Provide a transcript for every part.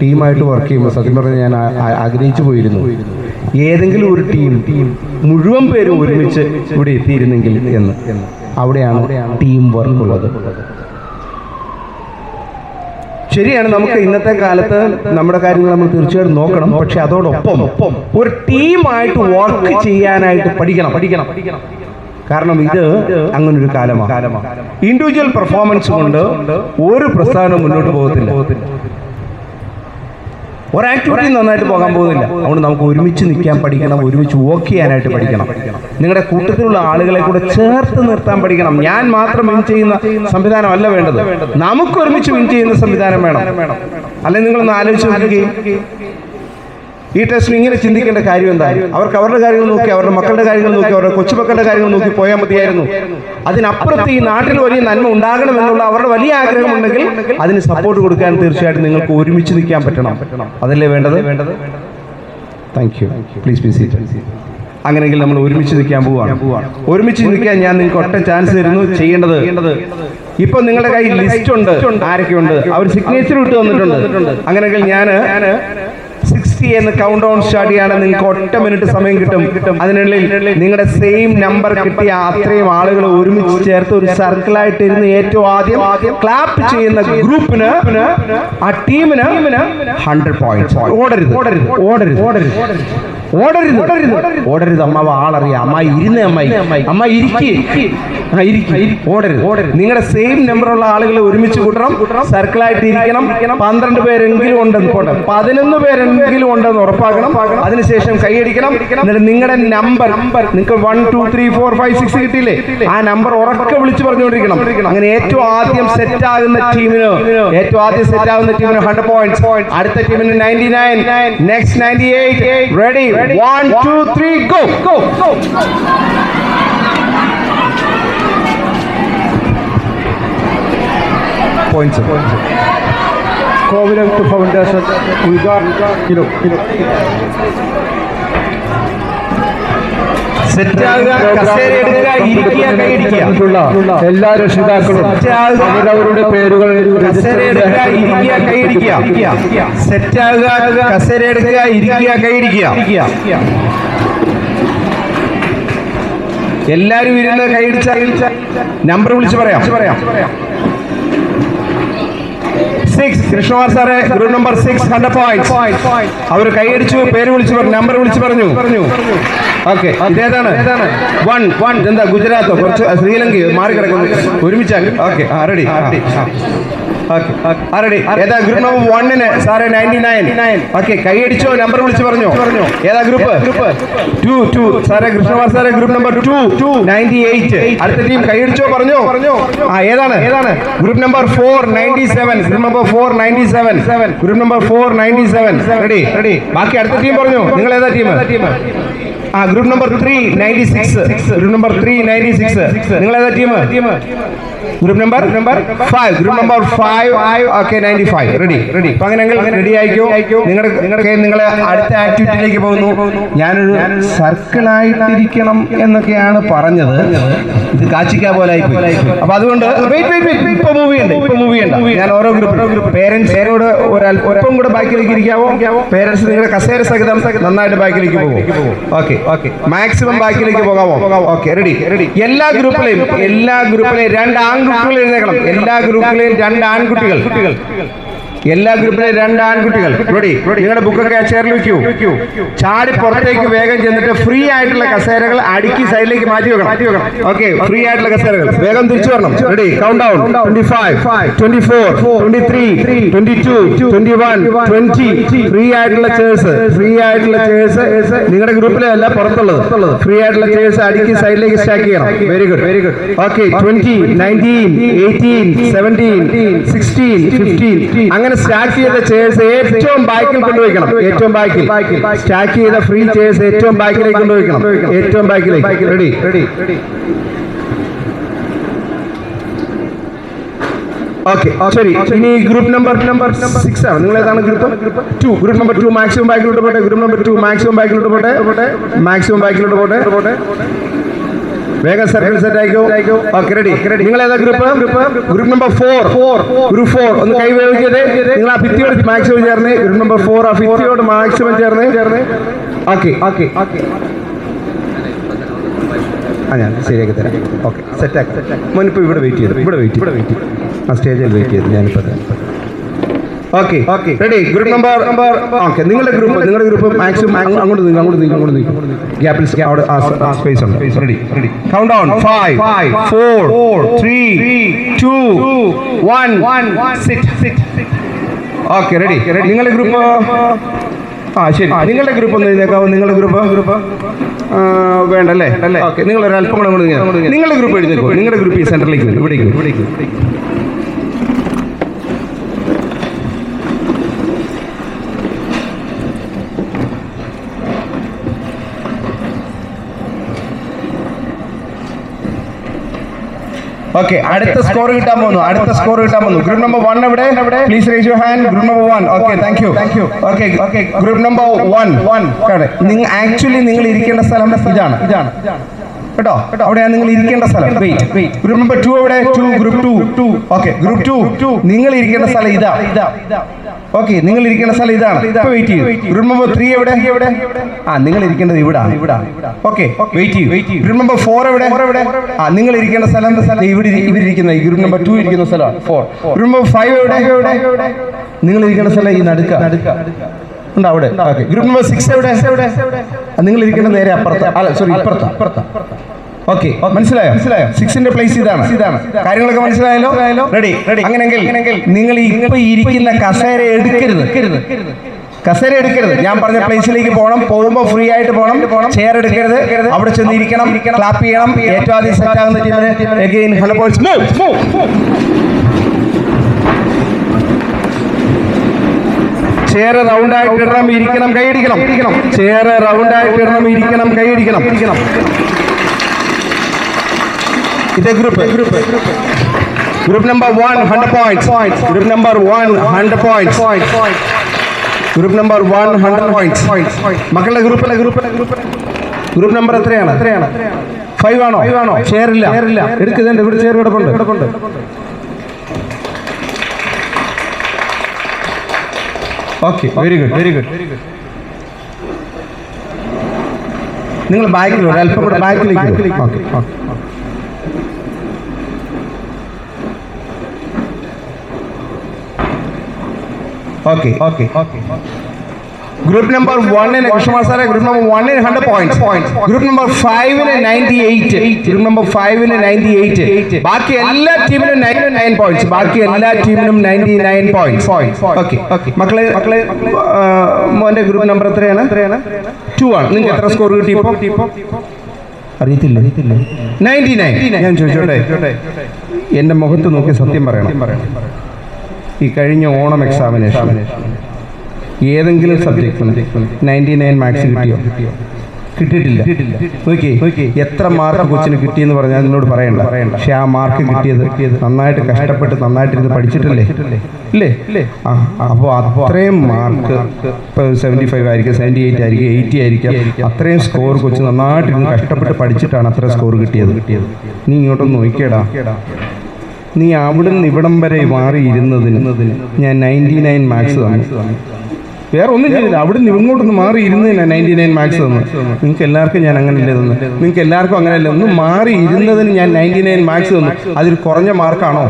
ടീമായിട്ട് വർക്ക് ചെയ്യുമ്പോൾ സത്യം പറഞ്ഞാൽ ഞാൻ ആഗ്രഹിച്ചു പോയിരുന്നു ഏതെങ്കിലും ഒരു ടീം മുഴുവൻ പേരും ഒരുമിച്ച് ഇവിടെ എത്തിയിരുന്നെങ്കിൽ എന്ന് അവിടെയാണ് ടീം വർക്ക് ഉള്ളത് ശരിയാണ് നമുക്ക് ഇന്നത്തെ കാലത്ത് നമ്മുടെ കാര്യങ്ങൾ നമ്മൾ തീർച്ചയായിട്ടും നോക്കണം പക്ഷെ അതോടൊപ്പം ഒരു ടീമായിട്ട് വർക്ക് ചെയ്യാനായിട്ട് പഠിക്കണം പഠിക്കണം കാരണം ഇത് അങ്ങനെ ഒരു കാലമാണ് ഇൻഡിവിജ്വൽ പെർഫോമൻസ് കൊണ്ട് ഒരു പ്രസ്ഥാനം മുന്നോട്ട് പോകത്തില്ല ഒരു ആക്ടിവിറ്റി നന്നായിട്ട് പോകാൻ പോകുന്നില്ല അതുകൊണ്ട് നമുക്ക് ഒരുമിച്ച് നിൽക്കാൻ പഠിക്കണം ഒരുമിച്ച് വോക്ക് ചെയ്യാനായിട്ട് പഠിക്കണം നിങ്ങളുടെ കൂട്ടത്തിലുള്ള ആളുകളെ കൂടെ ചേർത്ത് നിർത്താൻ പഠിക്കണം ഞാൻ മാത്രം വിൻ ചെയ്യുന്ന സംവിധാനം അല്ല വേണ്ടത് നമുക്ക് ഒരുമിച്ച് വിൻ ചെയ്യുന്ന സംവിധാനം വേണം അല്ലെങ്കിൽ നിങ്ങളൊന്ന് ആലോചിച്ച് നോക്കുകയും ഈ ടെസ്റ്റിൽ ഇങ്ങനെ ചിന്തിക്കേണ്ട കാര്യം എന്താ അവർക്ക് അവരുടെ കാര്യങ്ങൾ നോക്കി അവരുടെ മക്കളുടെ കാര്യങ്ങൾ നോക്കി അവരുടെ കൊച്ചുമക്കളുടെ കാര്യങ്ങൾ നോക്കി പോയാൽ മതിയായിരുന്നു അതിനപ്പുറത്ത് ഈ നാട്ടിൽ വലിയ നന്മ ഉണ്ടാകണം എന്നുള്ള അവരുടെ വലിയ ആഗ്രഹമുണ്ടെങ്കിൽ അതിന് സപ്പോർട്ട് കൊടുക്കാൻ തീർച്ചയായിട്ടും നിങ്ങൾക്ക് ഒരുമിച്ച് നിൽക്കാൻ പറ്റണം അതല്ലേ വേണ്ടത് വേണ്ടത് thank you please be seat അങ്ങനെയെങ്കിൽ നമ്മൾ ഒരുമിച്ച് നിൽക്കാൻ പോവാണ് ഒരുമിച്ച് നിൽക്കാൻ ഞാൻ നിങ്ങൾക്ക് ഒറ്റ ചാൻസ് തരുന്നു ചെയ്യേണ്ടത് ഇപ്പൊ നിങ്ങളുടെ കയ്യിൽ ലിസ്റ്റ് ഉണ്ട് ആരൊക്കെയുണ്ട് അവർ സിഗ്നേച്ചർ ഇട്ട് വന്നിട്ടുണ്ട് അങ്ങനെയെങ്കിൽ ഞാൻ സിക്സ്റ്റി എന്ന് കൗണ്ട് ഡൗൺ സ്റ്റാർട്ട് ചെയ്യാണ് നിങ്ങൾക്ക് ഒറ്റ മിനിറ്റ് സമയം കിട്ടും അതിനുള്ളിൽ നിങ്ങളുടെ സെയിം നമ്പർ കിട്ടിയ അത്രയും ആളുകൾ ഒരുമിച്ച് ചേർത്ത് ഒരു സർക്കിളായിട്ട് ഇരുന്ന് ഏറ്റവും ആദ്യം ക്ലാപ്പ് ചെയ്യുന്ന ഗ്രൂപ്പിന് ആ ടീമിന് ഹൺഡ്രഡ് പോയിന്റ് ഓടരുത് ഓടരുത് ഓടരുത് ഓടരുത് ഓടരുത് ഓടരുത് ഓടരുത് അമ്മാവ് ആളറിയാം അമ്മായി അമ്മായി അമ്മായി ഓടരുത് ഓടരുത് നിങ്ങളുടെ സെയിം നമ്പറുള്ള ആളുകളെ ഒരുമിച്ച് കൂട്ടണം സർക്കിളായിട്ട് ഇരിക്കണം പന്ത്രണ്ട് പേരെങ്കിലും ഉണ്ടെന്ന് പോട്ടെ പതിനൊന്ന് പേരെങ്കിലും ഉണ്ടെന്ന് ഉറപ്പാക്കണം അതിനുശേഷം കൈയടിക്കണം എന്നിട്ട് നിങ്ങളുടെ നമ്പർ നിങ്ങൾക്ക് one two three four five six കിട്ടിയില്ലേ ആ നമ്പർ ഉറക്കെ വിളിച്ചു പറഞ്ഞുകൊണ്ടിരിക്കണം അങ്ങനെ ഏറ്റവും ആദ്യം സെറ്റ് ആകുന്ന ടീമിന് ഏറ്റവും ആദ്യം സെറ്റ് ആകുന്ന ടീമിന് ഹൺഡ്രഡ് പോയിന്റ് അടുത്ത ടീമിന് ninety nine next ninety eight ready one two three go go go points points Kovilath Foundation എല്ലാ രക്ഷിതാക്കളും അവരുടെ പേരുകൾ എല്ലാരും ഇരുന്ന് കൈയിടിച്ചാൽ നമ്പർ വിളിച്ച് പറയാം പറയാം സിക്സ് കൃഷ്ണകുമാർ സാറെ group number six hundred point അവർ കൈയടിച്ചു പേര് വിളിച്ചു പറഞ്ഞു നമ്പർ വിളിച്ചു പറഞ്ഞു പറഞ്ഞു ഓക്കെ ഇതേതാണ് വൺ വൺ എന്താ ഗുജറാത്ത് കുറച്ച് ശ്രീലങ്ക മാറി കിടക്കുന്നു ഒരുമിച്ചാൽ ഓക്കെ ആ റെഡി ഏതാ ഗ്രൂപ്പ് നമ്പർ വണ്ണിന് സാറ് നയൻറ്റി നയൻ ഓക്കെ കൈയടിച്ചോ നമ്പർ വിളിച്ച് പറഞ്ഞോ ഏതാ ഗ്രൂപ്പ് ഗ്രൂപ്പ് ടു ടു സാറേ കൃഷ്ണകുമാർ സാറേ group number two two ninety eight അടുത്ത ടീം കൈയടിച്ചോ പറഞ്ഞോ പറഞ്ഞോ ആ ഏതാണ് ഏതാണ് group number four ninety seven group number four ninety seven seven group number four ninety seven ready ready ബാക്കി അടുത്ത ടീം പറഞ്ഞു നിങ്ങൾ ഏതാ ടീം ടീം ആ group number three ninety six group number three ninety six നിങ്ങൾ ഏതാ team group number number five group number five okay ninety five ready ready അപ്പൊ അങ്ങനെ റെഡി ആയിക്കോ നിങ്ങളുടെ നിങ്ങളുടെ നിങ്ങൾ അടുത്ത ആക്ടിവിറ്റിയിലേക്ക് പോകുന്നു ഞാനൊരു സർക്കിളായിട്ടിരിക്കണം എന്നൊക്കെയാണ് പറഞ്ഞത് ഇത് കാച്ചിക്ക പോലെ അപ്പൊ അതുകൊണ്ട് ഇപ്പൊ മൂവ് ചെയ്യണ്ട ഇപ്പൊ മൂവ് ചെയ്യണ്ട ഞാൻ ഓരോ ഗ്രൂപ്പ് പേരൻസ് പേരോട് ഒരല്പം കൂടെ ബാക്കിലേക്ക് ഇരിക്കാവോ പേരൻസ് നിങ്ങളുടെ കസേര സഹിതം നന്നായിട്ട് ബാക്കിലേക്ക് പോകും ഓക്കെ മാക്സിമം ബാക്കിലേക്ക് പോകാമോ ഓക്കെ റെഡി റെഡി എല്ലാ ഗ്രൂപ്പിലെയും എല്ലാ ഗ്രൂപ്പിലെയും രണ്ട് ആൺകുട്ടികൾ എഴുന്നേക്കണം എല്ലാ ഗ്രൂപ്പിലെയും രണ്ട് ആൺകുട്ടികൾ എല്ലാ ഗ്രൂപ്പിലെ രണ്ട് ആൺകുട്ടികൾ റോഡി നിങ്ങളുടെ ബുക്കൊക്കെ ചേർന്ന് വെക്കൂ ചാടി പുറത്തേക്ക് വേഗം ചെന്നിട്ട് ഫ്രീ ആയിട്ടുള്ള കസേരകൾ അടുക്കി സൈഡിലേക്ക് മാറ്റി വെക്കണം ഓക്കെ ഫ്രീ ആയിട്ടുള്ള കസേരകൾ വേഗം തിരിച്ചു വരണം ready count down twenty five twenty four twenty three twenty two twenty one twenty free ആയിട്ടുള്ള ചേഴ്സ് ഫ്രീ ആയിട്ടുള്ള ചേഴ്സ് നിങ്ങളുടെ ഗ്രൂപ്പിലെ അല്ല പുറത്തുള്ളത് ഫ്രീ ആയിട്ടുള്ള ചേഴ്സ് അടുക്കി സൈഡിലേക്ക് സ്റ്റാക്ക് ചെയ്യണം very good very good okay twenty nineteen eighteen seventeen sixteen fifteen അങ്ങനെ സ്റ്റാക്ക് ചെയ്ത ചെയർസ് ഏറ്റവും ബാക്കിൽ കൊണ്ടുവയ്ക്കണം ഏറ്റവും ബാക്കിൽ സ്റ്റാക്ക് ചെയ്ത ഫ്രീ ചെയർസ് ഏറ്റവും ബാക്കിലേക്ക് കൊണ്ടുവയ്ക്കണം ഏറ്റവും ബാക്കിലേക്ക് റെഡി റെഡി റെഡി ഓക്കെ ശരി ഇനി ഗ്രൂപ്പ് നമ്പർ നമ്പർ സിക്സ് ആണ് നിങ്ങൾ ഏതാണ് group two group number two maximum ബാക്കിലോട്ട് പോട്ടെ ഗ്രൂപ്പ് നമ്പർ ടു മാക്സിമം ബാക്കിലോട്ട് പോട്ടെ മാക്സിമം ബാക്കിലോട്ട് പോട്ടെ പോട്ടെ വേഗം സർക്കിൾ സെറ്റ് ആയിക്കോ ഓക്കെ റെഡി നിങ്ങൾ ഏതാ group group number four four group four ഒന്ന് കൈ വേവിക്കരുത് നിങ്ങൾ ആ ഭിത്തിയോട് മാക്സിമം ചേർന്ന് ഗ്രൂപ്പ് നമ്പർ ഫോർ ആ ഭിത്തിയോട് മാക്സിമം ചേർന്ന് ചേർന്ന് ഓക്കെ ഓക്കെ ഓക്കെ ആ ഞാൻ ശരിയാക്കി തരാം ഓക്കെ സെറ്റാക്കി മുൻപ് ഇവിടെ വെയിറ്റ് ചെയ്തു ഇവിടെ വെയിറ്റ് ഇവിടെ വെയിറ്റ് ആ സ്റ്റേജിൽ വെയിറ്റ് ചെയ്തു ഞാനിപ്പോൾ തരാം okay okay ready group number number okay നിങ്ങളുടെ ഗ്രൂപ്പ് നിങ്ങളുടെ ഗ്രൂപ്പ് മാക്സിമം അങ്ങോട്ട് നീങ്ങും അങ്ങോട്ട് നീങ്ങും അങ്ങോട്ട് നീങ്ങും ഗ്യാപ്പിൽ അവിടെ സ്പേസ് ഉണ്ട് ready ready count down 5 4 3 2 1 6 6 okay ready നിങ്ങളുടെ ഗ്രൂപ്പ് ആ ശരി നിങ്ങളുടെ ഗ്രൂപ്പ് ഒന്ന് എഴുതിയേക്കാവും നിങ്ങളുടെ ഗ്രൂപ്പ് ഗ്രൂപ്പ് വേണ്ട അല്ലേ ഓക്കെ നിങ്ങൾ ഒരല്പം കൂടെ അങ്ങോട്ട് നിങ്ങളുടെ ഗ്രൂപ്പ് എഴുതിയേക്കോ നിങ്ങളുടെ ഗ്രൂപ്പ് ഈ സെൻറ്ററിലേക്ക് ഇവിടേക്ക് ഇവിടേക്ക് ഓക്കെ അടുത്ത സ്കോർ കിട്ടാൻ പോകുന്നു അടുത്ത സ്കോർ കിട്ടാൻ പോകുന്നു ഗ്രൂപ്പ് നമ്പർ വൺ എവിടെ please raise your hand group number one okay thank you thank you okay okay group number one one actually നിങ്ങൾ ഇരിക്കേണ്ട സ്ഥലം ഇതാണ് ഇതാണ് കേട്ടോ അവിടെയാണ് നിങ്ങൾ ഇരിക്കേണ്ട സ്ഥലം ഗ്രൂപ്പ് നമ്പർ ടു അവിടെ group two two okay group two two നിങ്ങൾ ഇരിക്കേണ്ട സ്ഥലം ഇതാ ഓക്കെ നിങ്ങൾ ഇരിക്കേണ്ട സ്ഥലം ഇതാണ് വെയിറ്റ് ചെയ്യൂ ഗ്രൂപ്പ് നമ്പർ ത്രീ എവിടെ എവിടെ ആ നിങ്ങൾ ഇരിക്കേണ്ടത് ഇവിടെ ഇവിടെ ഓക്കെ വെയിറ്റ് ചെയ്യും ഗ്രൂപ്പ് നമ്പർ ഫോർ എവിടെ എവിടെ ആ നിങ്ങൾ ഇരിക്കേണ്ട സ്ഥലം ഇവിടെ ഇവരിയ്ക്കുന്ന ഗ്രൂപ്പ് നമ്പർ ടു ഇരിക്കുന്ന സ്ഥലമാണ് ഫോർ ഗ്രൂപ്പ് നമ്പർ ഫൈവ് എവിടെ എവിടെ നിങ്ങൾ ഇരിക്കേണ്ട സ്ഥലം ഈ നടുക്ക നടുക്ക ഉണ്ട് അവിടെ ഗ്രൂപ്പ് നമ്പർ സിക്സ് എവിടെ നിങ്ങൾ ഇരിക്കേണ്ട നേരെ അപ്പുറത്ത് അല്ല സോറി അപ്പുറത്ത് അപ്പുറത്ത് ഓക്കെ മനസ്സിലായോ മനസ്സിലായോ സിക്സിന്റെ പ്ലേസ് ഇതാണ് ഇതാണ് കാര്യങ്ങളൊക്കെ മനസ്സിലായല്ലോ റെഡി റെഡി അങ്ങനെങ്കിൽ നിങ്ങൾ ഇപ്പൊ ഇരിക്കുന്ന കസേര എടുക്കരുത് കസേര എടുക്കരുത് ഞാൻ പറഞ്ഞ പ്ലേസിലേക്ക് പോകണം പോകുമ്പോ ഫ്രീ ആയിട്ട് പോകണം ചെയർ എടുക്കരുത് അവിടെ ചെന്ന് ഇരിക്കണം ക്ലാപ്പ് ചെയ്യണം ഏറ്റവും ആദ്യം സെറ്റ് ആകുന്ന ചെയർ റൗണ്ട് ആയിട്ട് ഇടണം ഇരിക്കണം കൈ കൈയടിക്കണം ചെയർ റൗണ്ട് ആയിട്ട് ഇടണം ഇരിക്കണം കൈയടിക്കണം ഇരിക്കണം It's group group. Eh? A group. Eh? Group number one, 100 points. points. Group number one, 100 points. points. Group number 100 points. മക്കളുടെ ഗ്രൂപ്പിലെ ഗ്രൂപ്പിലെ ഗ്രൂപ്പിലെ ഗ്രൂപ്പ് നമ്പർ എത്രയാണ് എത്രയാണ് ഫൈവ് ആണോ ഫൈവ് ആണോ ഷെയർ ഇല്ല എടുക്കുന്നുണ്ട് ഇവിടെ ഷെയർ കിടപ്പുണ്ട് കിടപ്പുണ്ട് okay very good very good very good നിങ്ങൾ ബാക്കിലോട്ട് അല്പം കൂടെ ബാക്കിലേക്ക് okay okay okay okay okay group number 1 ന് കുഷമാർ സാറെ ഗ്രൂപ്പ് നമ്പർ വണ്ണിന് hundred point point group number 5 ന് 98 ഗ്രൂപ്പ് നമ്പർ 5 ന് 98 ബാക്കി എല്ലാ ടീമിനും 99 പോയിന്റ്സ് ബാക്കി എല്ലാ ടീമിനും 99 പോയിന്റ്സ് പോയിന്റ് ഓക്കെ ഓക്കെ മക്കളെ മക്കളെ മോന്റെ ഗ്രൂപ്പ് നമ്പർ എത്രയാണ് എത്രയാണ് ടു ആണ് നിങ്ങൾക്ക് എത്ര സ്കോർ കിട്ടി ഇപ്പോൾ ഇപ്പോൾ അറിയത്തില്ല നയൻറ്റി ഞാൻ എൻ്റെ മുഖത്ത് നോക്കി സത്യം പറയണം ഈ കഴിഞ്ഞ ഓണം എക്സാമിനേഷൻ ഏതെങ്കിലും സബ്ജക്ട് നയൻറ്റി നയൻ കിട്ടിയോ കിട്ടിയോ കിട്ടിയിട്ടില്ല ഓക്കെ എത്ര മാർക്ക് കൊച്ചിന് കിട്ടിയെന്ന് പറഞ്ഞാൽ നിന്നോട് പറയണ്ട പക്ഷെ ആ മാർക്ക് കിട്ടിയത് നന്നായിട്ട് കഷ്ടപ്പെട്ട് നന്നായിട്ടിരുന്ന് പഠിച്ചിട്ടല്ലേ ഇല്ലേ ആ അപ്പോൾ അത്രയും മാർക്ക് ഇപ്പോൾ സെവൻറ്റി ഫൈവ് ആയിരിക്കും സെവൻറ്റി എയ്റ്റ് ആയിരിക്കും എയ്റ്റി ആയിരിക്കും അത്രയും സ്കോർ കൊച്ചു ഇരുന്ന് കഷ്ടപ്പെട്ട് പഠിച്ചിട്ടാണ് അത്ര സ്കോർ കിട്ടിയത് കിട്ടിയത് നീ ഇങ്ങോട്ടൊന്ന് നോക്കിയടാ നീ അവിടുന്ന് ഇവിടം വരെ മാറിയിരുന്നതിന് ഞാൻ നയൻറ്റി നയൻ മാർക്സ് തന്നു വേറെ ഒന്നും ചെയ്തില്ല അവിടെ നിന്ന് ഇങ്ങോട്ടൊന്ന് മാറി ഇരുന്നില്ല നയൻറ്റി നയൻ മാർക്സ് തന്നു നിങ്ങൾക്ക് എല്ലാവർക്കും ഞാൻ അങ്ങനെ തന്നു നിങ്ങൾക്ക് എല്ലാവർക്കും അല്ല ഒന്ന് മാറി ഇരുന്നതിന് ഞാൻ നയൻറ്റി നയൻ മാർക്സ് തന്നു അതിൽ കുറഞ്ഞ മാർക്കാണോ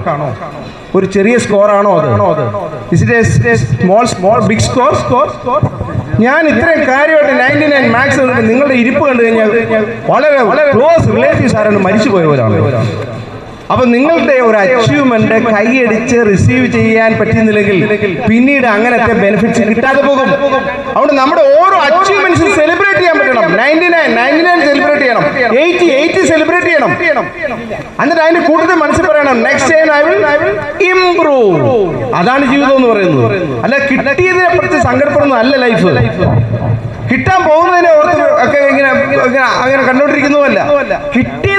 ഒരു ചെറിയ സ്കോറാണോ ആണോ small small big score score score ഞാൻ ഇത്രയും കാര്യമായിട്ട് നയൻറ്റി നയൻ മാക്സ് നിങ്ങളുടെ ഇരിപ്പ് കണ്ടു കഴിഞ്ഞാൽ വളരെ വളരെ ക്ലോസ് റിലേറ്റീവ്സ് ആരാണ് മരിച്ചു പോയവരാണ് അപ്പൊ നിങ്ങളുടെ ഒരു അച്ചീവ്മെന്റ് കൈയടിച്ച് റിസീവ് ചെയ്യാൻ പറ്റുന്നില്ലെങ്കിൽ പിന്നീട് അങ്ങനത്തെ ബെനിഫിറ്റ്സ് കിട്ടാതെ പോകും അതുകൊണ്ട് നമ്മുടെ ഓരോ അച്ചീവ്മെന്റ്സും സെലിബ്രേറ്റ് ചെയ്യാൻ പറ്റണം ninety nine ninety nine celebrate ചെയ്യണം എയ്റ്റി എയ്റ്റി സെലിബ്രേറ്റ് ചെയ്യണം എന്നിട്ട് അതിന്റെ കൂടുതൽ മനസ്സിൽ പറയണം next time I will improve അതാണ് ജീവിതം എന്ന് പറയുന്നത് അല്ല കിട്ടിയതിനെ കുറിച്ച് സങ്കടപ്പെടുന്ന അല്ല ലൈഫ് കിട്ടാൻ പോകുന്നതിനെ ഓർത്ത് ഒക്കെ ഇങ്ങനെ അങ്ങനെ കണ്ടുകൊണ്ടിരിക്കുന്നതല്ല കിട്ടിയ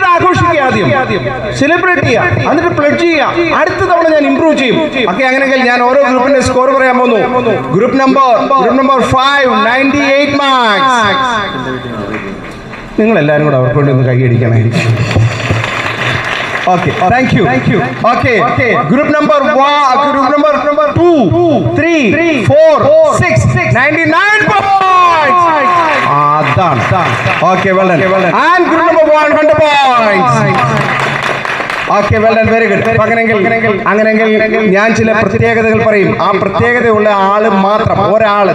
നോക്കി ആദ്യം സെലിബ്രേറ്റ് ചെയ്യാം എന്നിട്ട് പ്ലഡ് ചെയ്യാം അടുത്ത തവണ ഞാൻ ഇംപ്രൂവ് ചെയ്യും ഓക്കെ അങ്ങനെയെങ്കിൽ ഞാൻ ഓരോ ഗ്രൂപ്പിന്റെ സ്കോർ പറയാൻ പോകുന്നു group number group number five ninety eight marks നിങ്ങൾ എല്ലാവരും കൂടെ അവർക്ക് വേണ്ടി ഒന്ന് കൈയടിക്കണം Okay, thank you. Thank you. Okay, okay. Group number one, group number two, three, four, six, 99 points. Ah, done. Okay, well done. And group number 100 points. Okay well done very good അങ്ങനെങ്കിൽ അങ്ങനെങ്കിൽ ഞാൻ ചില പ്രത്യേകതകൾ പറയും ആ പ്രത്യേകതയുള്ള ആള് മാത്രം ഒരാൾ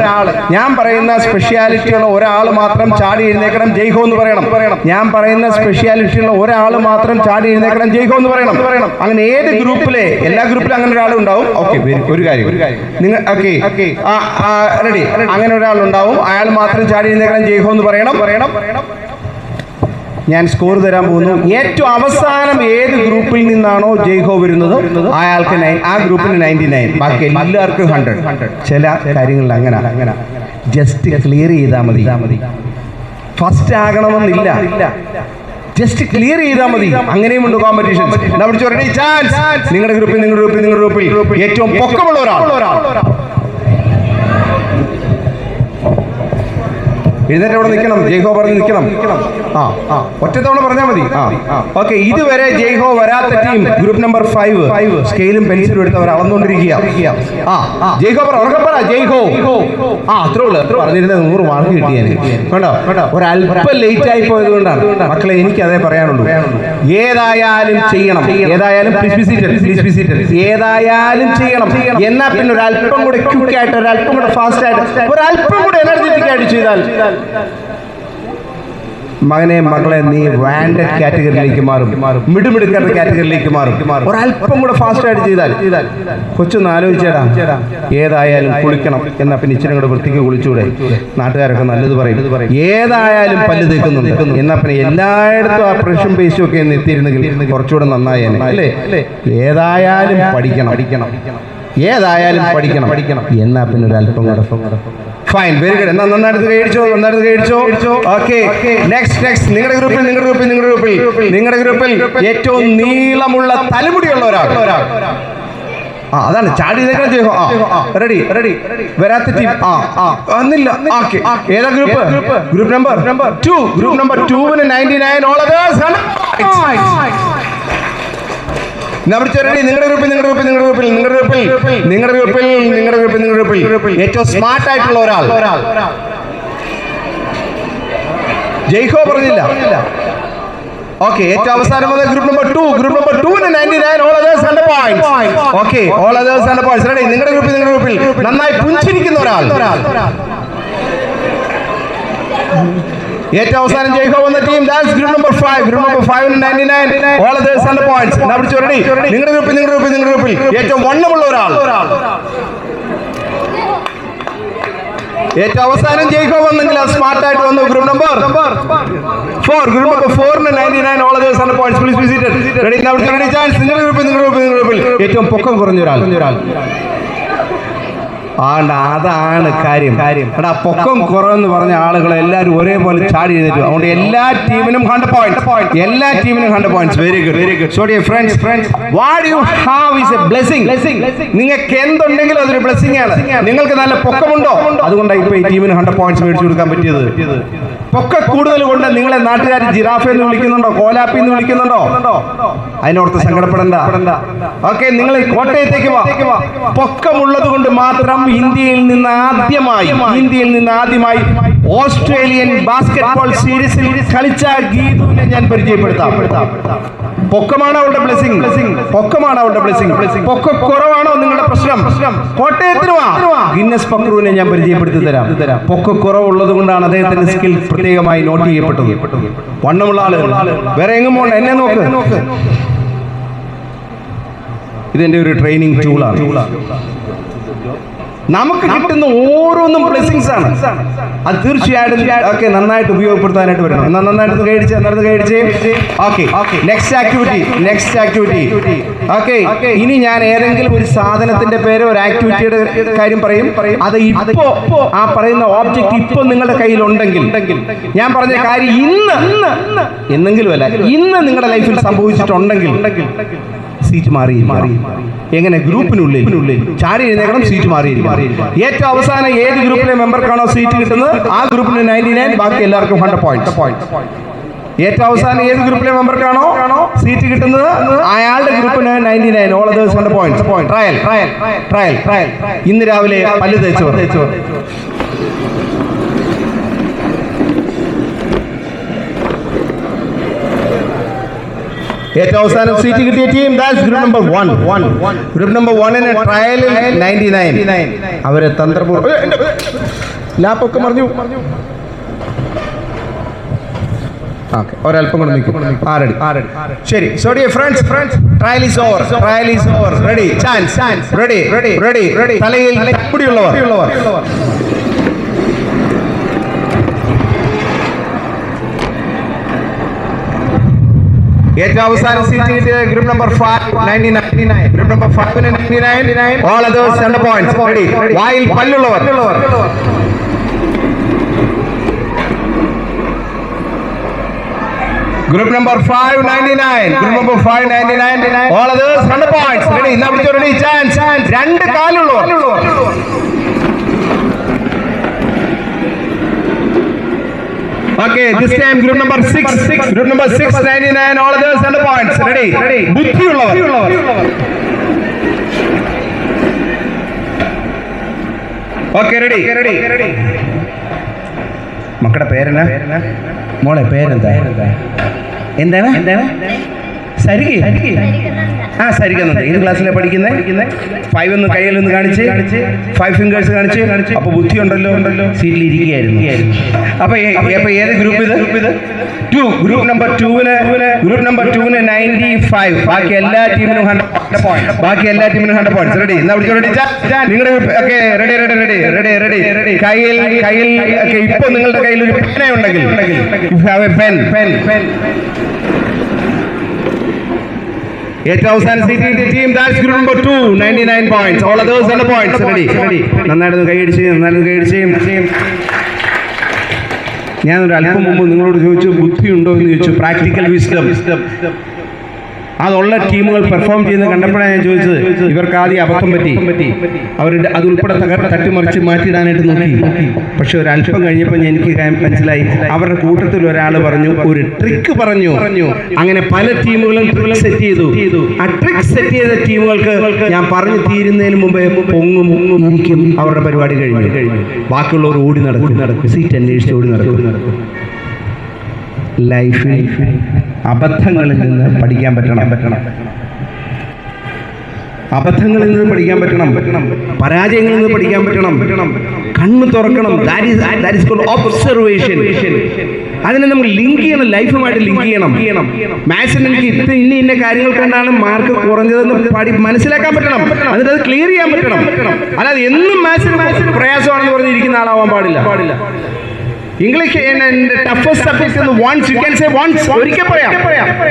ഞാൻ പറയുന്ന സ്പെഷ്യാലിറ്റി ഉള്ള ഒരാൾ മാത്രം ചാടി എഴുന്നേക്കണം ജയ്ഹോ എന്ന് പറയണം ഞാൻ പറയുന്ന സ്പെഷ്യാലിറ്റി ഉള്ള ഒരാൾ മാത്രം ചാടി എഴുന്നേക്കണം ജയ്ഹോ എന്ന് പറയണം അങ്ങനെ ഏത് ഗ്രൂപ്പിലെ എല്ലാ ഗ്രൂപ്പിലും അങ്ങനെ ഒരാൾ ഉണ്ടാവും ഓക്കെ ഒരു കാര്യം നിങ്ങൾ ഓക്കെ റെഡി അങ്ങനെ ഒരാൾ ഉണ്ടാവും അയാൾ മാത്രം ചാടി എഴുന്നേക്കണം ജയ്ഹോ എന്ന് പറയണം പറയണം ഞാൻ സ്കോർ തരാൻ പോകുന്നു ഏറ്റവും അവസാനം ഏത് ഗ്രൂപ്പിൽ നിന്നാണോ ജയ്ഹോ വരുന്നത് അയാൾക്ക് നയൻ ആ ഗ്രൂപ്പിന് നയൻറ്റി നയൻ ബാക്കി എല്ലാവർക്കും ഹൺഡ്രഡ് ചില കാര്യങ്ങളിൽ അങ്ങനെ അങ്ങനെ ജസ്റ്റ് ക്ലിയർ ചെയ്താൽ മതി ഫസ്റ്റ് ആകണമെന്നില്ല ജസ്റ്റ് ക്ലിയർ ചെയ്താൽ മതി അങ്ങനെയും ഉണ്ട് കോമ്പറ്റീഷൻ ചാൻസ് നിങ്ങളുടെ ഗ്രൂപ്പിൽ നിങ്ങളുടെ ഗ്രൂപ്പിൽ നിങ്ങളുടെ ഗ്രൂപ്പിൽ ഏറ്റവും പൊക്കമുള്ള ഒരാൾ എഴുന്നേറ്റ് അവിടെ നിൽക്കണം ജയ്ഹോ പറഞ്ഞ് നിൽക്കണം ഒറ്റത്തവണ പറഞ്ഞാൽ മതി ഓക്കെ ഇതുവരെ ജയ്ഹോ വരാത്ത ടീം ഗ്രൂപ്പ് നമ്പർ ഫൈവ് സ്കെയിലും പെൻസിലും എടുത്ത് അവർ അളന്നുകൊണ്ടിരിക്കുക പറ ആ മാർക്ക് ലേറ്റ് ആയി മക്കളെ എനിക്ക് അതേ പറയാനുള്ളൂ ഏതായാലും ചെയ്യണം ഏതായാലും ഏതായാലും ചെയ്യണം എന്നാ പിന്നെ ഒരല്പം കൂടെ ക്യൂക്കായിട്ട് അല്പം കൂടെ ഫാസ്റ്റ് ആയിട്ട് അല്പം കൂടെ എനർജറ്റിക് ആയിട്ട് ചെയ്താൽ മകനെ മകളെ നീ വാൻഡഡ് കാറ്റഗറിയിലേക്ക് മാറും മിടുമിടുക്കരുടെ കാറ്റഗറിയിലേക്ക് മാറും ഒരല്പം കൂടെ ഫാസ്റ്റ് ആയിട്ട് ചെയ്താൽ കൊച്ചൊന്ന് ആലോചിച്ചേടാ ഏതായാലും കുളിക്കണം എന്നാ പിന്നെ ഇച്ചിരി കൂടെ വൃത്തിക്ക് കുളിച്ചൂടെ നാട്ടുകാരൊക്കെ നല്ലത് പറയും ഏതായാലും പല്ല് തേക്കുന്നുണ്ട് എന്നാ പിന്നെ എല്ലായിടത്തും ആ പ്രഷും പേശും ഒക്കെ എത്തിയിരുന്നെങ്കിൽ കുറച്ചുകൂടെ നന്നായി അല്ലേ ഏതായാലും പഠിക്കണം പഠിക്കണം ഏതായാലും പഠിക്കണം പഠിക്കണം എന്നാ പിന്നെ ഒരു അല്പം കൂടെ ഫൈൻ വെരി ഗുഡ് എന്നാ നന്നായിട്ട് കഴിച്ചോ നന്നായിട്ട് കഴിച്ചോ ഓക്കെ നെക്സ്റ്റ് നെക്സ്റ്റ് നിങ്ങളുടെ ഗ്രൂപ്പിൽ നിങ്ങളുടെ ഗ്രൂപ്പിൽ നിങ്ങളുടെ ഗ്രൂപ്പിൽ നിങ്ങളുടെ ഗ്രൂപ്പിൽ ഏറ്റവും നീളമുള്ള തലമുടിയുള്ള ഒരാൾ ഒരാൾ ആ അതാണ് ചാടി ചെയ്യോ ആ റെഡി റെഡി വരാത്ത ടീം ആ ആ വന്നില്ല ഏതാ group group number number two group number ടൂവിന് ninety nine all others അവർ നിങ്ങളുടെ ഗ്രൂപ്പിൽ നിങ്ങളുടെ ഗ്രൂപ്പിൽ നിങ്ങളുടെ ഗ്രൂപ്പിൽ നിങ്ങളുടെ ഗ്രൂപ്പിൽ നിങ്ങളുടെ ഗ്രൂപ്പിൽ നിങ്ങളുടെ ഗ്രൂപ്പിൽ നിങ്ങളുടെ ഗ്രൂപ്പിൽ ഏറ്റവും സ്മാർട്ട് ആയിട്ടുള്ള ഒരാൾ ജയ്ഹോ പറഞ്ഞില്ല ഓക്കെ ഏറ്റവും അവസാനം മുതൽ group number two group number two ninety nine all others and point ready നിങ്ങളുടെ ഗ്രൂപ്പിൽ നിങ്ങളുടെ ഗ്രൂപ്പിൽ നന്നായി പുഞ്ചിരിക്കുന്ന ഒരാൾ ഒരാൾ ഏറ്റവും അവസാനം ജയിക്കാൻ വന്ന team that's group number 5 group number 599 all others and points നബ്ജു ready നിങ്ങളുടെ ഗ്രൂപ്പ് നിങ്ങളുടെ ഗ്രൂപ്പിൽ നിങ്ങളുടെ ഗ്രൂപ്പിൽ ഏറ്റവും വണ്ണമുള്ള ഒരാൾ ഏറ്റവും അവസാനം ജയിക്കാൻ വന്നെങ്കിൽ ആ സ്മാർട്ട് ആയിട്ട് വന്നു group number 4 group number 4 ninety 99 all ദിവസം points please visit ready chance നിങ്ങളുടെ ചാൻസ് നിങ്ങളുടെ ഗ്രൂപ്പിൽ നിങ്ങളുടെ ഗ്രൂപ്പിൽ ഏറ്റവും പൊക്കം കുറഞ്ഞ ഒരാൾ അതുകൊണ്ട് അതാണ് കാര്യം എടാ പൊക്കം കുറവെന്ന് പറഞ്ഞ ആളുകൾ എല്ലാവരും ഒരേപോലെ ചാടി ചെയ്തിട്ടു അതുകൊണ്ട് എല്ലാ ടീമിനും ഹൺഡ് പോയിന്റ് എല്ലാ ടീമിനും hundred point very good very good sorry friends friends what you have is a blessing നിങ്ങൾക്ക് എന്തുണ്ടെങ്കിലും അതൊരു ബ്ലെസ്സിംഗ് ആണ് നിങ്ങൾക്ക് നല്ല പൊക്കമുണ്ടോ അതുകൊണ്ടാണ് ഇപ്പൊ ഈ ടീമിന് ഹൺഡ്രഡ് പോയിന്റ്സ് മേടിച്ചു കൊടുക്കാൻ പറ്റിയത് പൊക്ക കൂടുതൽ കൊണ്ട് നിങ്ങളെ നാട്ടുകാർ ജിറാഫ് എന്ന് വിളിക്കുന്നുണ്ടോ കോലാപ്പി എന്ന് വിളിക്കുന്നുണ്ടോ അതിനോർത്ത് സങ്കടപ്പെടണ്ട ഓക്കെ നിങ്ങൾ കോട്ടയത്തേക്ക് വാ പൊക്കമുള്ളത് കൊണ്ട് മാത്രം ഭാരതം ഇന്ത്യയിൽ നിന്ന് ആദ്യമായി ഇന്ത്യയിൽ നിന്ന് ആദ്യമായി ഓസ്ട്രേലിയൻ ബാസ്കറ്റ്ബോൾ സീരീസിൽ കളിച്ച ഗീതുവിനെ ഞാൻ പരിചയപ്പെടുത്താം പൊക്കമാണ് അവളുടെ ബ്ലെസിംഗ് ബ്ലെസിംഗ് പൊക്കമാണ് അവളുടെ ബ്ലെസിംഗ് ബ്ലെസിംഗ് പൊക്ക കുറവാണോ നിങ്ങളുടെ പ്രശ്നം പ്രശ്നം കോട്ടയത്തിന് ഗിന്നസ് പക്രുവിനെ ഞാൻ പരിചയപ്പെടുത്തി തരാം പൊക്ക കുറവുള്ളത് കൊണ്ടാണ് അദ്ദേഹത്തിന്റെ സ്കിൽ പ്രത്യേകമായി നോട്ട് ചെയ്യപ്പെട്ടത് വണ്ണമുള്ള ആളുകൾ വേറെ എങ്ങും പോകണം എന്നെ നോക്ക് ഇതെന്റെ ഒരു ട്രെയിനിങ് ടൂളാണ് നമുക്ക് കിട്ടുന്ന ഓരോന്നും ബ്ലെസ്സിങ്സ് ആണ് അത് തീർച്ചയായിട്ടും ഓക്കെ നന്നായിട്ട് ഉപയോഗപ്പെടുത്താനായിട്ട് വരണം എന്നാൽ നന്നായിട്ട് കഴിച്ച് നന്നായിട്ട് കഴിച്ച് okay next activity next activity okay ഇനി ഞാൻ ഏതെങ്കിലും ഒരു സാധനത്തിന്റെ പേര് ഒരു ആക്ടിവിറ്റിയുടെ കാര്യം പറയും അത് ഇപ്പോ ആ പറയുന്ന ഓബ്ജക്റ്റ് ഇപ്പോ നിങ്ങളുടെ കയ്യിലുണ്ടെങ്കിൽ ഞാൻ പറഞ്ഞ കാര്യം ഇന്ന് എന്നെങ്കിലും അല്ല ഇന്ന് നിങ്ങളുടെ ലൈഫിൽ സംഭവിച്ചിട്ടുണ്ടെങ്കിൽ സീറ്റ് മാറി മാറി എങ്ങനെ ഗ്രൂപ്പിനുള്ളിൽ ചാരി എഴുന്നേക്കണം സീറ്റ് മാറി ഏറ്റവും അവസാനം ഏത് ഗ്രൂപ്പിലെ മെമ്പർക്കാണോ സീറ്റ് കിട്ടുന്നത് ആ ഗ്രൂപ്പിന് നയൻറ്റി നയൻ ബാക്കി എല്ലാവർക്കും ഹൺഡ്രഡ് പോയിന്റ് ഏറ്റവും അവസാനം ഏത് ഗ്രൂപ്പിലെ മെമ്പർക്കാണോ സീറ്റ് കിട്ടുന്നത് അയാളുടെ ഗ്രൂപ്പിന് നയൻറ്റി നയൻ ഓൾ ദിവസം hundred point trial trial trial trial ഇന്ന് രാവിലെ പല്ല് തേച്ചു ഏറ്റവും അവസാനം സീറ്റ് കിട്ടിയ team that's group number 1 one group number വണ്ണിന് ട്രയലിൽ നയൻറ്റി നയൻ അവരെ തന്ത്രപൂർവ്വം ലാപ്പൊക്കെ മറിഞ്ഞു ഓക്കെ ഒരല്പം കൂടെ നിൽക്കും ആറടി ആറടി ശരി so dear friends friends trial is over trial is over ready chance ready ready ready ready തലയിൽ പിടിയുള്ളവർ ഏറ്റവും അവസാനം സീറ്റ് കിട്ടിയ group number group number all others രണ്ട് റെഡി വായിൽ പല്ലുള്ളവർ group number five ninety nine group number five ninety nine all others points ready ഇന്നാ ready chance രണ്ട് കാലുള്ളവർ Okay, this time group number six, six group number six, 99, all others and the points. Ready? Ready. ബുദ്ധിയുള്ളവർ okay ready ready ready മക്കളുടെ പേരെന്നാ മോളെ പേരെന്താ എന്താണ് എന്താണ് സരികി ആ സരിക്കുന്നുണ്ട് ഏത് ക്ലാസ്സിലാണ് പഠിക്കുന്നത് ഫൈവ് ഒന്ന് കൈയിൽ ഒന്ന് കാണിച്ച് ഫൈവ് ഫിംഗേഴ്സ് കാണിച്ച് കാണിച്ച് അപ്പോൾ ബുദ്ധി ഉണ്ടല്ലോ ഉണ്ടല്ലോ സീറ്റിൽ ഇരിക്കുകയായിരുന്നു അപ്പോൾ അപ്പോൾ ഏത് ഗ്രൂപ്പ് ഇത് ടു ഗ്രൂപ്പ് നമ്പർ ടൂവിന് ഗ്രൂപ്പ് നമ്പർ ടൂവിന് നയൻറ്റി ഫൈവ് ബാക്കി എല്ലാ ടീമിനും ഹൺഡ്രഡ് പോയിന്റ് ബാക്കി എല്ലാ ടീമിനും ഹൺഡ്രഡ് പോയിന്റ് റെഡി എന്നാ വിളിച്ചോ റെഡി നിങ്ങളുടെ ഒക്കെ ready ready ready ready ready കയ്യിൽ കയ്യിൽ ഒക്കെ ഇപ്പോൾ നിങ്ങളുടെ കയ്യിൽ ഒരു പേന ഉണ്ടെങ്കിൽ you have a pen pen pen ഏറ്റവും അവസാന seat team that's group number 2 99 points all others and points ready നന്നായിരുന്നു കൈയടിച്ച് നന്നായിരുന്നു കൈയടിച്ച് ഞാൻ ഒരു അല്പം മുമ്പ് നിങ്ങളോട് ചോദിച്ചു ഉണ്ടോ എന്ന് ചോദിച്ചു പ്രാക്ടിക്കൽ വിസ്ഡം അതുള്ള ടീമുകൾ പെർഫോം ചെയ്യുന്നത് കണ്ടപ്പോഴാണ് ഞാൻ ചോദിച്ചത് ഇവർക്ക് ആദ്യം അബദ്ധം പറ്റി അവരുടെ അത് ഉൾപ്പെടെ തകർത്ത് തട്ടിമറിച്ച് മാറ്റിയിടാനായിട്ട് നോക്കി പക്ഷെ ഒരു അല്പം കഴിഞ്ഞപ്പോൾ എനിക്ക് മനസ്സിലായി അവരുടെ കൂട്ടത്തിൽ ഒരാൾ പറഞ്ഞു ഒരു ട്രിക്ക് പറഞ്ഞു അങ്ങനെ പല ടീമുകളും സെറ്റ് ചെയ്തു ആ ട്രിക്ക് സെറ്റ് ചെയ്ത ടീമുകൾക്ക് ഞാൻ പറഞ്ഞു തീരുന്നതിന് മുമ്പേ പൊങ്ങും ഇരിക്കും അവരുടെ പരിപാടി കഴിഞ്ഞു ബാക്കിയുള്ളവർ ഓടി നടക്കും നടക്കും സീറ്റ് അന്വേഷിച്ച് ഓടി നടക്കും ലൈഫ് ലൈഫ് അബദ്ധങ്ങളിൽ നിന്ന് പഠിക്കാൻ പറ്റണം പറ്റണം അബദ്ധങ്ങളിൽ നിന്ന് പഠിക്കാൻ പറ്റണം പറ്റണം പരാജയങ്ങളിൽ നിന്ന് പഠിക്കാൻ പറ്റണം പറ്റണം കണ്ണ് തുറക്കണം ഒബ്സർവേഷൻ അതിനെ നമ്മൾ ലിങ്ക് ചെയ്യണം ലൈഫുമായിട്ട് ലിങ്ക് ചെയ്യണം മാത്സിന് എനിക്ക് ഇത്ര ഇന്ന ഇന്ന കാര്യങ്ങൾ കണ്ടാണ് മാർക്ക് കുറഞ്ഞതെന്ന് പാടി മനസ്സിലാക്കാൻ പറ്റണം എന്നിട്ട് ക്ലിയർ ചെയ്യാൻ പറ്റണം അല്ലാതെ എന്നും മാത്സിന് പ്രയാസമാണെന്ന് പറഞ്ഞിരിക്കുന്ന ആളാവാൻ പാടില്ല പാടില്ല ഇംഗ്ലീഷ് എന്റെ ടഫസ്റ്റ് സബ്ജക്ട് എന്ന് once you can say once ഒരിക്കൽ പറയാം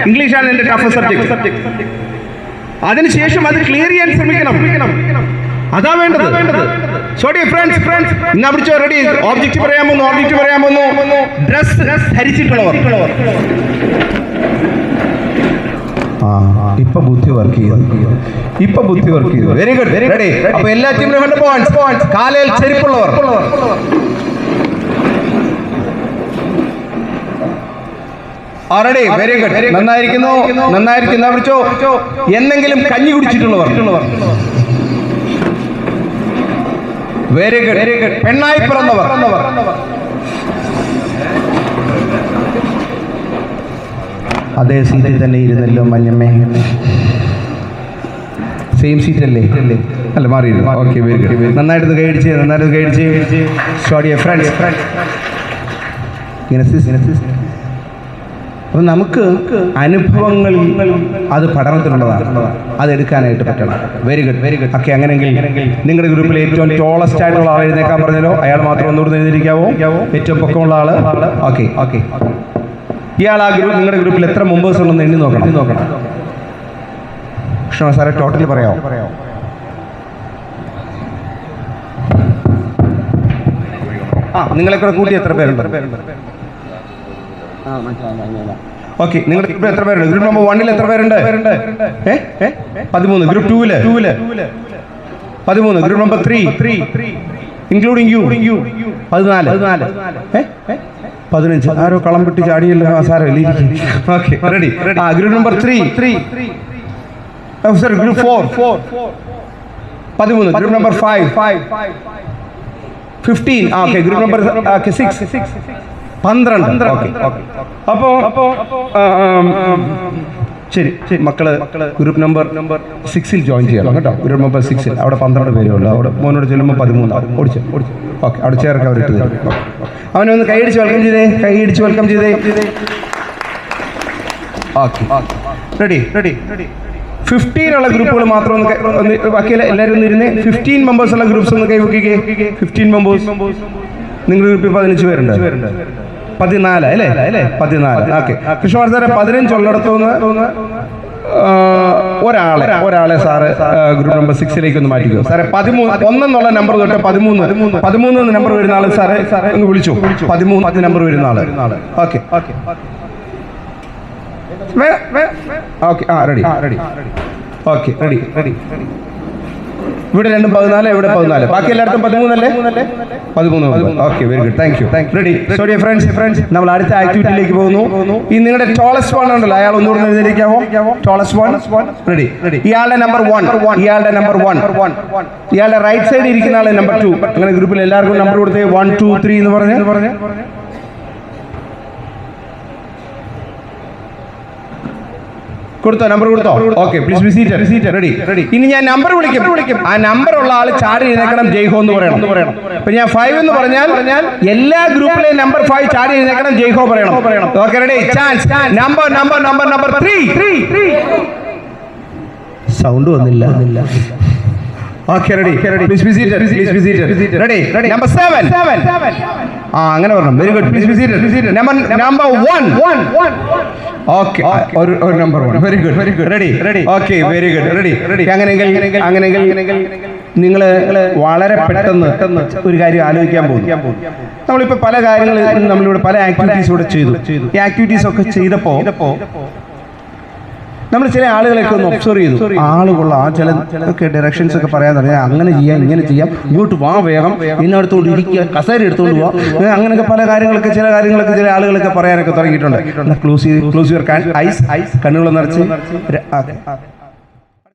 ഇംഗ്ലീഷാണ് എന്റെ ടഫസ്റ്റ് സബ്ജക്ട് അതിനുശേഷം അത് ക്ലിയർ ചെയ്യാൻ ശ്രമിക്കണം അതാ വേണ്ടത് വേണ്ടത് സോറി ഫ്രണ്ട്സ് ഫ്രണ്ട്സ് ഇന്ന് പിടിച്ചോ റെഡി ഓബ്ജക്റ്റ് പറയാൻ പോകുന്നു ഓബ്ജക്റ്റ് പറയാൻ പോകുന്നു ഡ്രസ് ധരിച്ചിട്ടുള്ളവർ ഇപ്പൊ ബുദ്ധി വർക്ക് ചെയ്തു ഇപ്പൊ ബുദ്ധി വർക്ക് ചെയ്തു വെരി ഗുഡ് വെരി ഗുഡ് അപ്പൊ എല്ലാ ടീമിനും കണ്ട് പോവാൻ കാലയിൽ ചെരുപ്പുള്ളവർ ആറടി വെരി ഗുഡ് നന്നായിരിക്കുന്നു നന്നായിരിക്കുന്നു വിളിച്ചോ എന്തെങ്കിലും കഞ്ഞി കുടിച്ചിട്ടുള്ളവർ വെരി ഗുഡ് വെരി ഗുഡ് പെണ്ണായി പിറന്നവർ അതേ സീറ്റിൽ തന്നെ ഇരുന്നല്ലോ മഞ്ഞമ്മേ സെയിം സീറ്റ് അല്ലേ അല്ല മാറി ഓക്കെ വെരി ഗുഡ് നന്നായിട്ട് കഴിച്ച് നന്നായിട്ട് കഴിച്ച് സോറി ഫ്രണ്ട്സ് ഫ്രണ്ട് ഇങ്ങനെ അപ്പം നമുക്ക് അനുഭവങ്ങൾ അത് പഠനത്തിനുള്ളതാണ് എടുക്കാനായിട്ട് പറ്റണം very good very good okay അങ്ങനെയെങ്കിൽ നിങ്ങളുടെ ഗ്രൂപ്പിൽ ഏറ്റവും ടോളസ്റ്റ് ആയിട്ടുള്ള ആൾ എഴുന്നേക്കാൻ പറഞ്ഞല്ലോ അയാൾ മാത്രം ഒന്നുകൂടി എഴുതിയിരിക്കാവോ ഏറ്റവും പൊക്കമുള്ള ആള് ഓക്കെ ഓക്കെ ഇയാൾ ആ ഗ്രൂപ്പ് നിങ്ങളുടെ ഗ്രൂപ്പിൽ എത്ര മെമ്പേഴ്സ് ഉണ്ടെന്ന് എണ്ണി നോക്കണം നോക്കണം ക്ഷമ സാറേ ടോട്ടൽ പറയാമോ ആ നിങ്ങളെ കൂടെ കൂട്ടി എത്ര പേരുണ്ട് പേരുണ്ട് ഓക്കെ നിങ്ങളുടെ ഗ്രൂപ്പിൽ എത്ര പേരുണ്ട് ഗ്രൂപ്പ് നമ്പർ വണ്ണിൽ എത്ര പേരുണ്ട് പതിമൂന്ന് ഗ്രൂപ്പ് ടൂല് ടൂല് പതിമൂന്ന് group number three three including you you പതിനാല് പതിനാല് പതിനഞ്ച് ആരോ കളം പെട്ടി ചാടിയല്ലോ സാറേ ഓക്കെ റെഡി ആ group number three three group four four പതിമൂന്ന് group number five five fifteen okay group number six six പന്ത്രണ്ട് അപ്പോ അപ്പോ ശരി ശരി മക്കള് ഗ്രൂപ്പ് നമ്പർ നമ്പർ സിക്സിൽ ജോയിൻ ചെയ്യണം കേട്ടോ ഗ്രൂപ്പ് നമ്പർ സിക്സിൽ അവിടെ പന്ത്രണ്ട് പേരുള്ളൂ അവിടെ മോനോട് ചെല്ലുമ്പോൾ പതിമൂന്നാണ് ഓടിച്ചു ഓടിച്ചു ഓക്കെ അവിടെ ചേർക്കാൻ അവരിട്ട് അവനെ ഒന്ന് കൈയടിച്ച് വെൽക്കം ചെയ്തേ കൈയടിച്ച് വെൽക്കം ചെയ്തേ ഓക്കെ റെഡി റെഡി റെഡി ഉള്ള ഗ്രൂപ്പുകൾ മാത്രം ഒന്ന് ഒന്ന് ബാക്കി എല്ലാവരും ഒന്ന് ഇരുന്ന് ഫിഫ്റ്റീൻ മെമ്പേഴ്സ് ഉള്ള ഗ്രൂപ്പ്സ് ഒന്ന് കൈവക്കിക്കേ ഫിഫ്റ്റീൻ മെമ്പേഴ്സ് നിങ്ങൾ ഗ്രൂപ്പിൽ പതിനഞ്ച് പേരുണ്ട് പതിനാല് അല്ലേ അല്ലേ പതിനാല് ഓക്കെ കൃഷ്ണവർദ്ധന പതിനഞ്ചുള്ളിടത്തുനിന്ന് ഒരാളെ ഒരാളെ സാറ് ഗ്രൂപ്പ് നമ്പർ സിക്സിലേക്ക് ഒന്ന് മാറ്റിക്കോ സാറേ പതിമൂന്ന് ഒന്നെന്നുള്ള നമ്പർ തൊട്ട് പതിമൂന്ന് പതിമൂന്ന് നമ്പർ വരുന്ന ആള് സാറേ ഒന്ന് വിളിച്ചു പതിമൂന്ന് പത്ത് നമ്പർ വരുന്ന ആള് ഓക്കെ ഓക്കെ ഓക്കെ ആ ready ready okay ready ready ready ഇവിടെ രണ്ടും പതിനാല് ഇവിടെ പതിനാല് ബാക്കി എല്ലായിടത്തും പതിമൂന്നല്ലേ പതിമൂന്ന് okay very good thank you ready sorry friends friends നമ്മൾ അടുത്ത ആക്ടിവിറ്റിയിലേക്ക് പോകുന്നു ഈ നിങ്ങളുടെ ടോളസ് വൺ ഉണ്ടല്ലോ അയാൾ ഒന്നുകൂടെ എഴുതിയിരിക്കാമോ ടോളസ് വൺ റെഡി ഇയാളുടെ നമ്പർ വൺ ഇയാളുടെ നമ്പർ വൺ ഇയാളുടെ റൈറ്റ് സൈഡിൽ ഇരിക്കുന്ന ആളെ നമ്പർ ടു അങ്ങനെ ഗ്രൂപ്പിൽ എല്ലാവർക്കും നമ്പർ കൊടുത്തേ വൺ ടു ത്രീ എന്ന് പറഞ്ഞു പറഞ്ഞു കൊടുത്തോ നമ്പർ കൊടുത്തോ okay please visit visit ready ready ഇനി ഞാൻ നമ്പർ വിളിക്കും വിളിക്കും ആ നമ്പർ ഉള്ള ആൾ ചാടി എഴുന്നേക്കണം ജയ്ഹോ എന്ന് പറയണം പറയണം ഇപ്പൊ ഞാൻ ഫൈവ് എന്ന് പറഞ്ഞാൽ എല്ലാ ഗ്രൂപ്പിലെയും നമ്പർ ഫൈവ് ചാടി എഴുന്നേക്കണം ജയ്ഹോ പറയണം പറയണം okay ready chance number number number number three sound വന്നില്ല okay ready please visit please visit ready ready number 7 7 ആ അങ്ങനെ പറഞ്ഞു very good please visit number number 1 okay ഒരു ഒരു number 1 very good very good ready ready okay very good ready ready അങ്ങനെയെങ്കിൽ അങ്ങനെയെങ്കിൽ നിങ്ങൾ വളരെ പെട്ടെന്ന് ഒരു കാര്യം ആലോചിക്കാൻ പോകുന്നു നമ്മളിപ്പോൾ പല കാര്യങ്ങൾ നമ്മളിവിടെ പല ആക്ടിവിറ്റീസ് ഇവിടെ ചെയ്തു ഈ ആക്ടിവിറ്റീസ് ഒക്കെ ചെയ്തപ്പോൾ നമ്മൾ ചില ആളുകളെയൊക്കെ ഒന്ന് ഒബ്സർവ് ചെയ്തു ആളുകൊള്ള ആ ചില ഒക്കെ ഡയറക്ഷൻസ് ഒക്കെ പറയാൻ തുടങ്ങിയാൽ അങ്ങനെ ചെയ്യാം ഇങ്ങനെ ചെയ്യാം ഇങ്ങോട്ട് വാ വേഗം ഇന്നടുത്തോണ്ട് ഇരിക്കുക കസേര എടുത്തോണ്ട് പോവാം അങ്ങനെയൊക്കെ പല കാര്യങ്ങളൊക്കെ ചില കാര്യങ്ങളൊക്കെ ചില ആളുകളൊക്കെ പറയാനൊക്കെ തുടങ്ങിയിട്ടുണ്ട് ക്ലോസ് ക്ലോസ് യുവർ ഐസ് കണ്ണുകൾ നിറച്ച്